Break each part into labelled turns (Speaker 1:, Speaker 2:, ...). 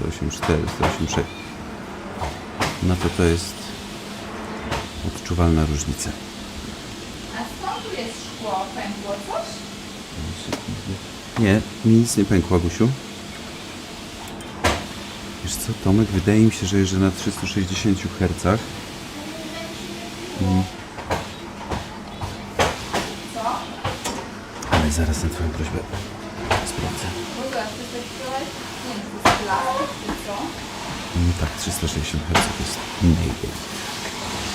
Speaker 1: 184, 186. No to to jest odczuwalna różnica.
Speaker 2: A skąd tu jest szkło? Pękło coś?
Speaker 1: Nie, mi nic nie pękło, Agusiu. Wiesz co, Tomek, wydaje mi się, że jeżdżę na 360 Hz. Mhm.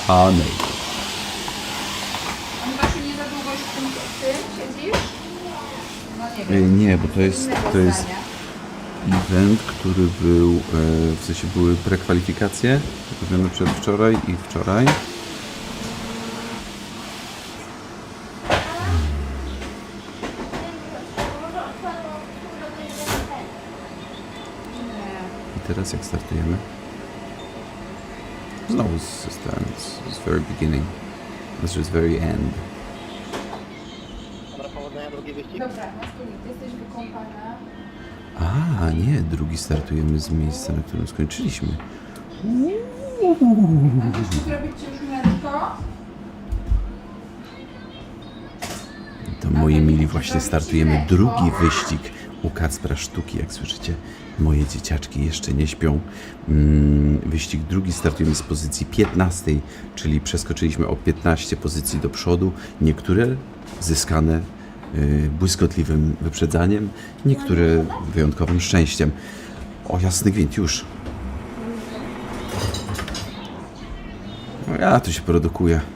Speaker 1: A native.
Speaker 2: A Basiu, nie za długo już w tym, w tym siedzisz? No nie wiem.
Speaker 1: Nie, bo to jest,
Speaker 2: Innego
Speaker 1: to jest
Speaker 2: zdania.
Speaker 1: event, który był, e, w sensie były prekwalifikacje, robione przedwczoraj i wczoraj.
Speaker 2: Nie.
Speaker 1: I teraz jak startujemy? Znowu z system, z, z very beginning. Znaczy z very end.
Speaker 3: Dobra, powodzenia, drugi wyścig.
Speaker 2: Dobra, ty jesteś wykąpana.
Speaker 1: A, nie, drugi startujemy z miejsca, na którym skończyliśmy.
Speaker 2: A chcesz zrobić ci już mleczko?
Speaker 1: To moi mili, właśnie startujemy drugi wyścig u Kacpra Sztuki, jak słyszycie. Moje dzieciaczki jeszcze nie śpią. Mm, Wyścig drugi startujemy z pozycji 15, czyli przeskoczyliśmy o 15 pozycji do przodu. Niektóre zyskane y, błyskotliwym wyprzedzaniem, niektóre wyjątkowym szczęściem. O jasny gwint, już. No ja tu się produkuję.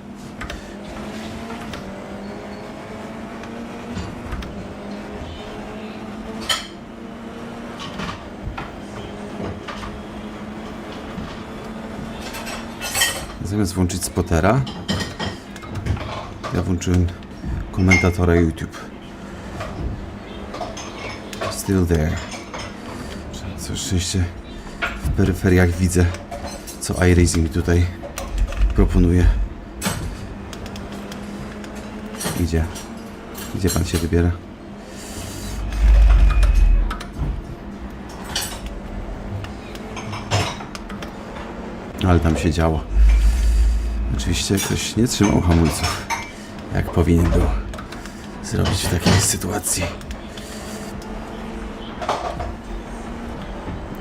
Speaker 1: Zamiast włączyć spotera, ja włączyłem komentatora YouTube. Still there. Co szczęście w peryferiach widzę, co iRacing tutaj proponuje. Idzie. Gdzie pan się wybiera? Ale tam się działo. Oczywiście ktoś nie trzymał hamulców, jak powinien był zrobić w takiej sytuacji.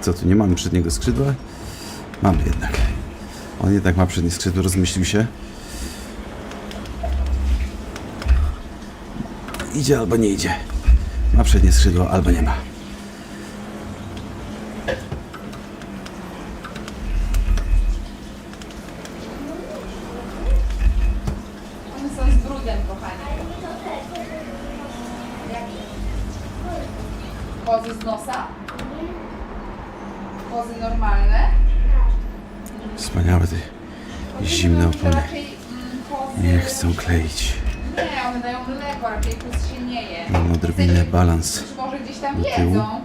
Speaker 1: Co tu, nie mamy przedniego skrzydła? Mamy jednak. On jednak ma przednie skrzydło, rozmyślił się. Idzie albo nie idzie. Ma przednie skrzydło albo nie ma.
Speaker 2: One są z brudem, kochani. Jakie? Kozy z nosa? Kozy normalne?
Speaker 1: Wspaniałe te zimne
Speaker 2: Mówią, że
Speaker 1: opony.
Speaker 2: raczej, mm, kozy-
Speaker 1: Nie chcą kleić.
Speaker 2: Nie, one dają mleko, raczej kus się nie je.
Speaker 1: Mam odrobinę balans.
Speaker 2: Być może gdzieś tam
Speaker 1: do tyłu.
Speaker 2: jedzą,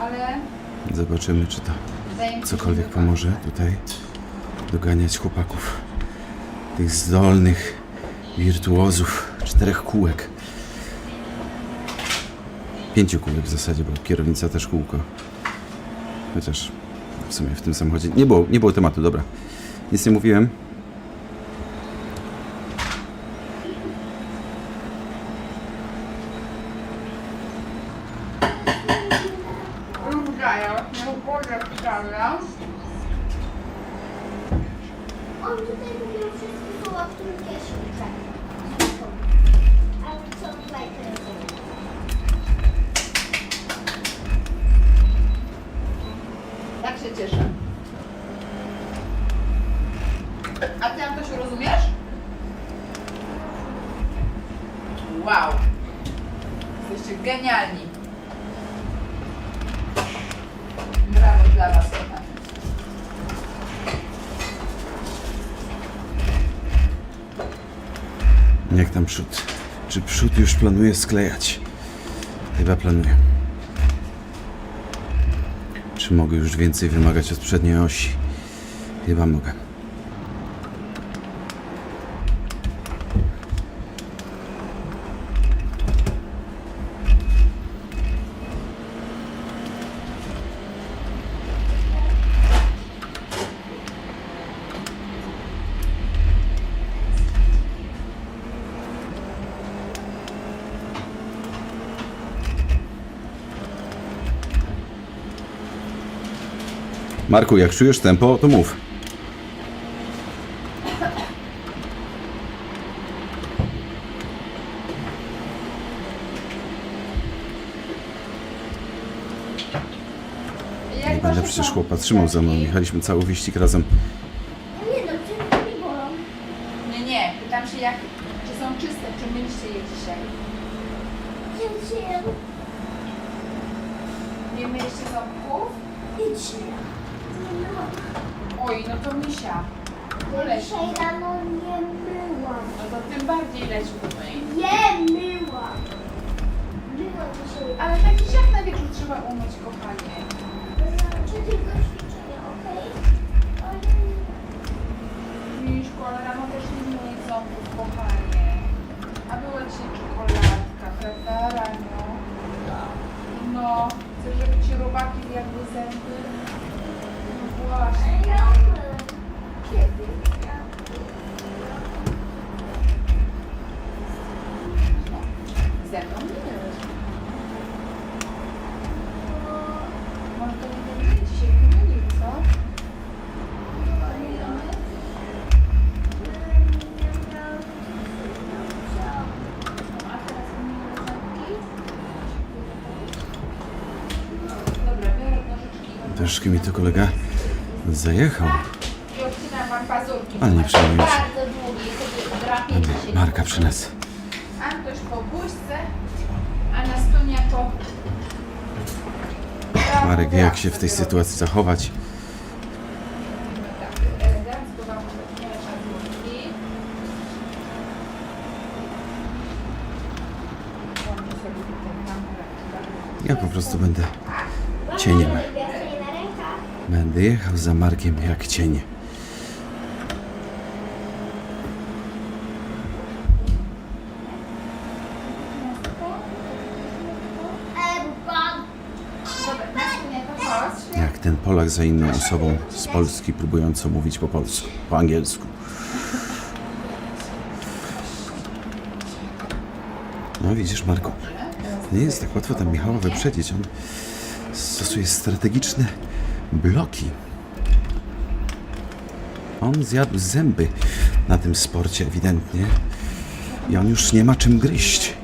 Speaker 2: ale
Speaker 1: Zobaczymy, czy to
Speaker 2: wydaje mi się,
Speaker 1: cokolwiek
Speaker 2: że
Speaker 1: pomoże tutaj doganiać chłopaków. Tych zdolnych wirtuozów czterech kółek. Pięciu kółek w zasadzie, bo kierownica też kółko. Chociaż w sumie w tym samochodzie nie było, nie było tematu, dobra. Nic nie mówiłem. Już planuje sklejać? Chyba planuje. Czy mogę już więcej wymagać od przedniej osi? Chyba mogę. Marku, jak czujesz tempo, to mów.
Speaker 2: Jak
Speaker 1: będę przecież chłopa trzymał za mną. Jechaliśmy cały wyścig razem.
Speaker 4: Nie no, czy nie bolą?
Speaker 2: Nie, nie. Pytam się, jak, czy są czyste, czy myliście je dzisiaj.
Speaker 4: Dzień
Speaker 2: Nie myliście ząbków?
Speaker 4: Idź.
Speaker 2: Oj, no to misia.
Speaker 4: Ja dzisiaj rano nie myłam.
Speaker 2: No to tym bardziej leci umyj.
Speaker 4: Nie myłam. Myłam dzisiaj.
Speaker 2: Ale taki siak na wieczór trzeba umyć, kochanie.
Speaker 4: Czy tylko ćwiczenia, okej? Ale
Speaker 2: Miszko, ale rano też nie myj ząbków, kochanie. A była dzisiaj czekoladka, prawda, Raniu? No, chcesz, żeby ci robaki zjadły zęby? Ze mną nie nie.
Speaker 1: Troszkę mi to kolega zajechał.
Speaker 2: I pazurki.
Speaker 1: Ale nie przejmuj się.
Speaker 2: Bardzo długie, drapie
Speaker 1: Będę. Marka przyniósł.
Speaker 2: Antoś po buźce, a Nastunia po...
Speaker 1: Marek wie, jak się w tej sytuacji zachować. Ja po prostu będę cieniem.
Speaker 4: Ja sobie na rękach.
Speaker 1: Będę jechał za Markiem jak cień. Jak ten Polak za inną osobą z Polski próbującą mówić po polsku, po angielsku. No widzisz, Marku, nie jest tak łatwo tam Michała wyprzedzić. On stosuje strategiczne bloki. On zjadł zęby na tym sporcie ewidentnie i on już nie ma czym gryźć.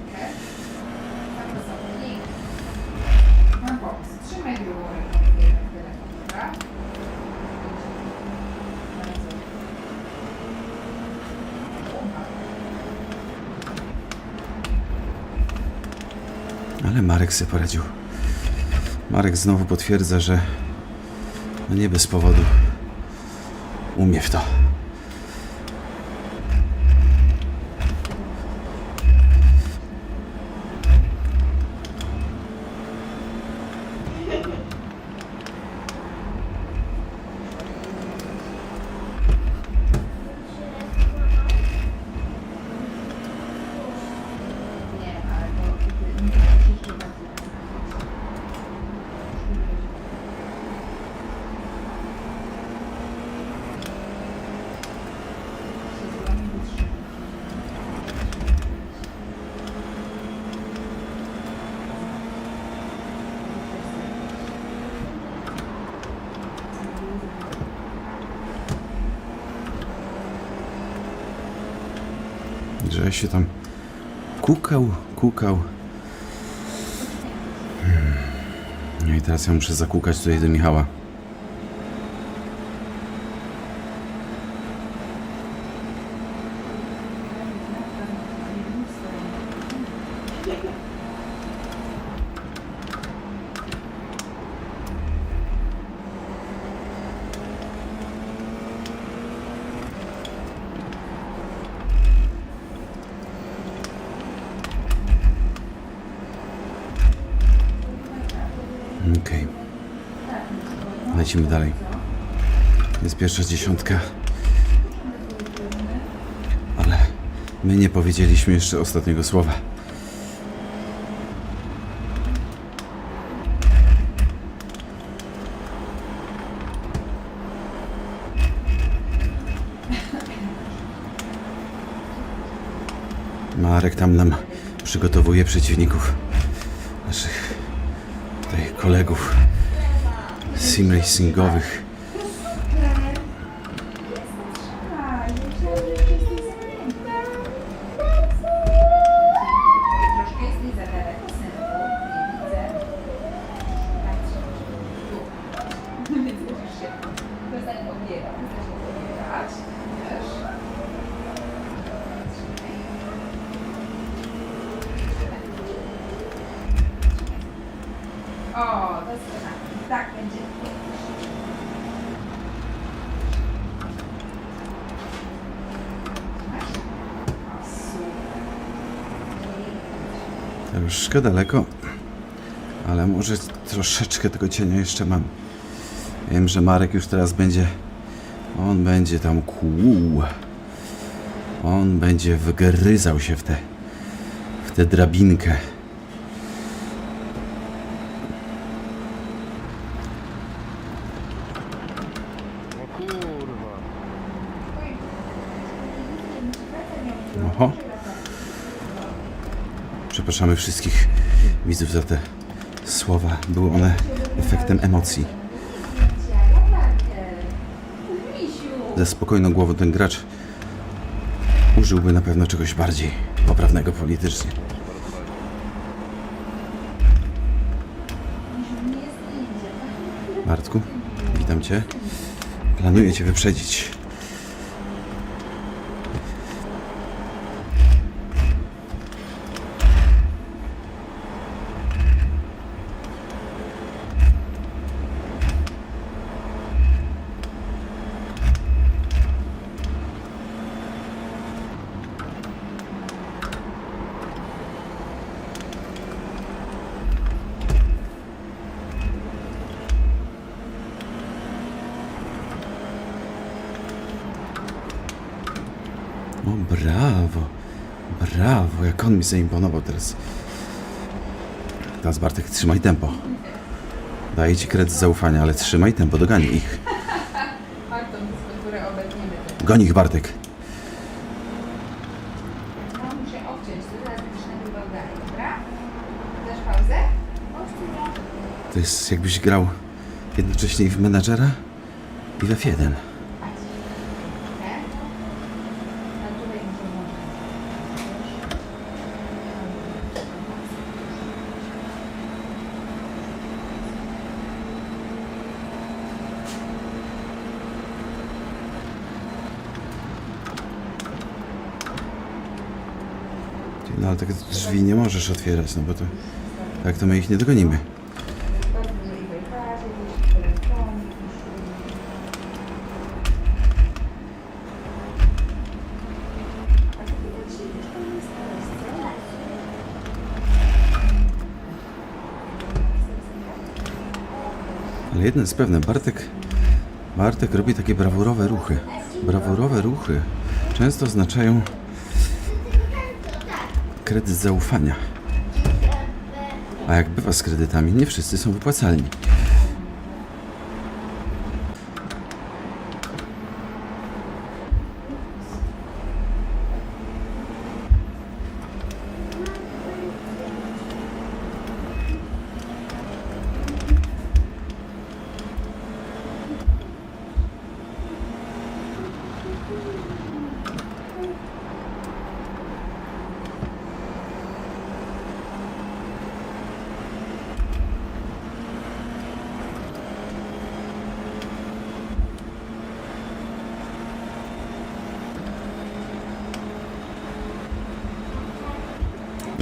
Speaker 1: Ale Marek sobie poradził. Marek znowu potwierdza, że no nie bez powodu umie w to. Że się tam kukał, kukał. Hmm. No i teraz ja muszę zakukać tutaj do Michała. Okej. Lecimy dalej. Jest pierwsza dziesiątka. Ale my nie powiedzieliśmy jeszcze ostatniego słowa. Marek tam nam przygotowuje przeciwników. Kolegów sim racingowych. Troszkę daleko, ale może troszeczkę tego cienia jeszcze mam. Wiem, że Marek już teraz będzie. On będzie tam kłuł. On będzie wgryzał się w tę w tę drabinkę. Przepraszamy wszystkich widzów za te słowa. Były one efektem emocji. Ze spokojną głową ten gracz użyłby na pewno czegoś bardziej poprawnego politycznie. Bartku, witam Cię. Planuję Cię wyprzedzić. O, brawo. Brawo, jak on mi zaimponował teraz. Teraz Bartek, trzymaj tempo. Daję ci kredyt zaufania, ale trzymaj tempo, doganię ich. Goń ich, Bartek.
Speaker 2: To
Speaker 1: jest jakbyś grał jednocześnie i w menadżera i w F1.
Speaker 2: Patrz. Tak? A tutaj muszę włączyć.
Speaker 1: Ty, No ale tak drzwi nie możesz otwierać, no bo to tak to my ich nie dogonimy. Ale jedno jest pewne, Bartek, Bartek robi takie brawurowe ruchy. Brawurowe ruchy często oznaczają kredyt zaufania. A jak bywa z kredytami, nie wszyscy są wypłacalni.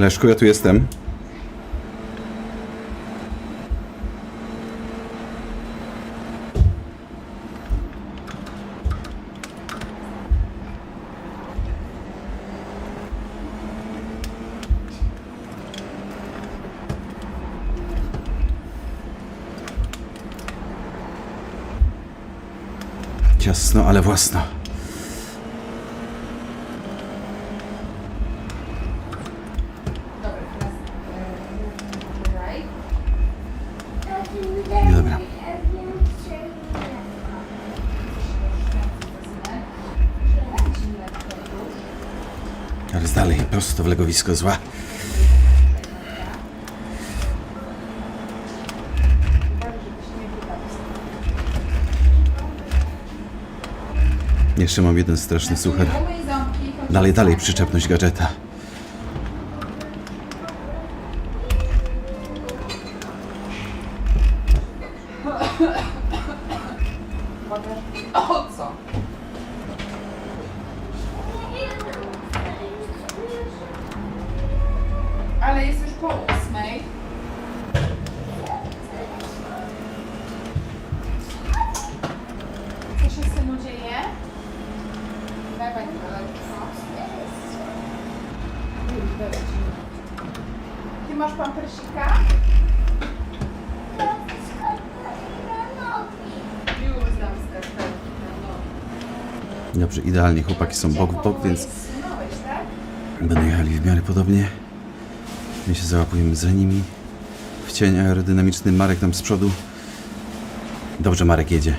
Speaker 1: Leszku, ja tu jestem. Ciasno, ale własno.
Speaker 2: Teraz
Speaker 1: dalej, prosto w legowisko zła. Jeszcze mam jeden straszny suchar. Dalej, dalej, przyczepność gadżeta.
Speaker 4: Na nogi.
Speaker 2: Już dam skarpetki na nogi.
Speaker 1: Dobrze, idealnie. Chłopaki są bok w bok, więc będą jechali w miarę podobnie. My się załapujemy za nimi. W cień aerodynamiczny Marek tam z przodu. Dobrze, Marek jedzie.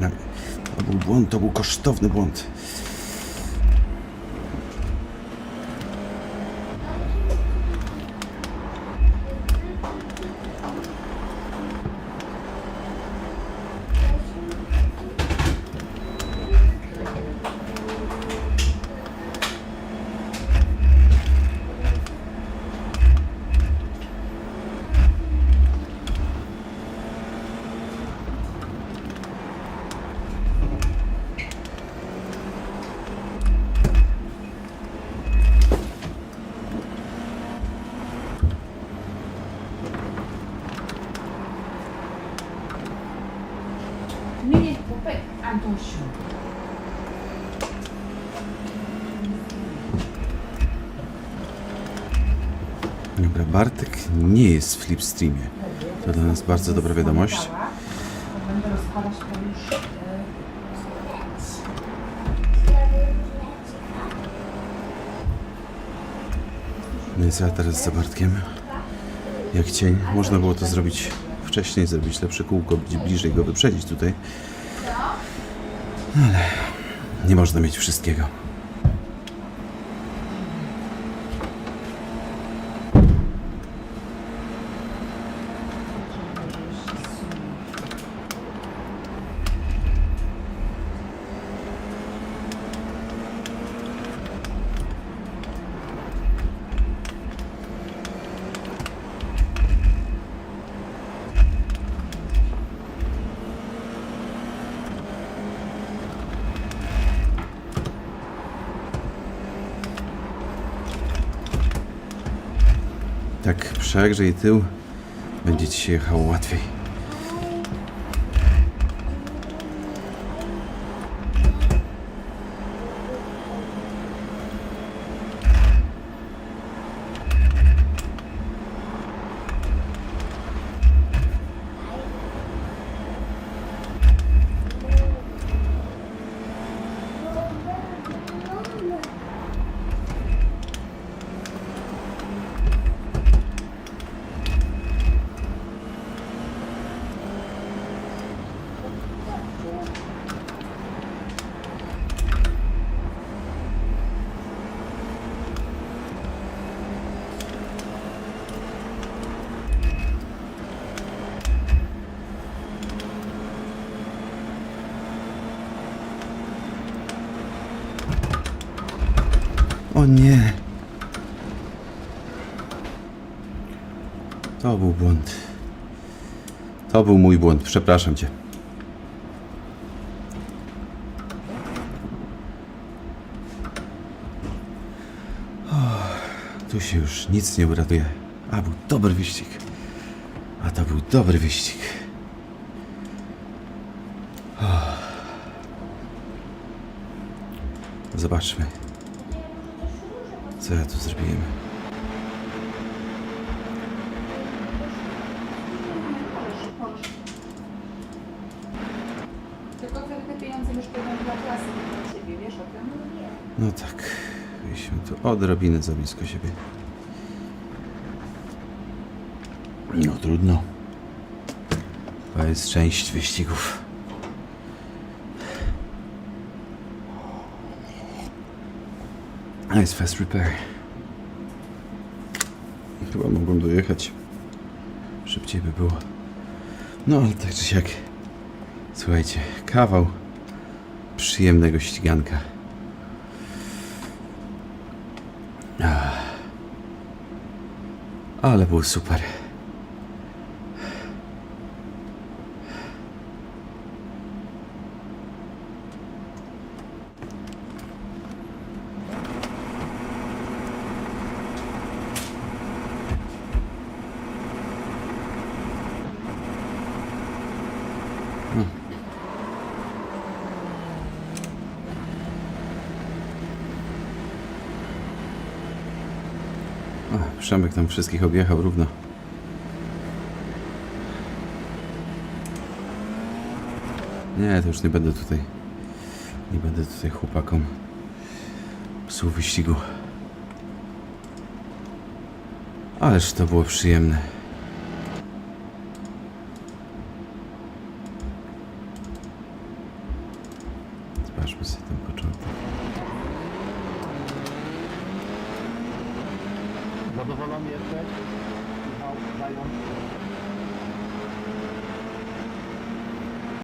Speaker 1: No, To był kosztowny błąd. Bartek nie jest w Flipstreamie. To dla nas bardzo dobra wiadomość.
Speaker 2: Będę rozkładać to już.
Speaker 1: No co ja teraz za Bartkiem? Jak cień. Można było to zrobić wcześniej, zrobić lepsze kółko, bliżej go wyprzedzić tutaj. Ale nie można mieć wszystkiego. Tak przegrzej tył, będzie ci się jechało łatwiej. Nie! To był błąd. To był mój błąd, przepraszam cię. Tu się już nic nie uratuje. A był dobry wyścig. A to był dobry wyścig. Zobaczmy. Co ja tu zrobiłem?
Speaker 2: Tylko te, te pieniądze już będą dla klasy, nie dla ciebie, wiesz o tym?
Speaker 1: No tak, byliśmy tu odrobinę za blisko siebie. No trudno. To jest część wyścigów. Jest fast repair. Chyba mogłem dojechać. Szybciej by było. No ale tak czy siak. Słuchajcie, kawał przyjemnego ściganka. Ach. Ale było super. O, Przemek tam wszystkich objechał równo. Nie, to już nie będę tutaj. Nie będę tutaj chłopakom psuł wyścigu. Ależ to było przyjemne.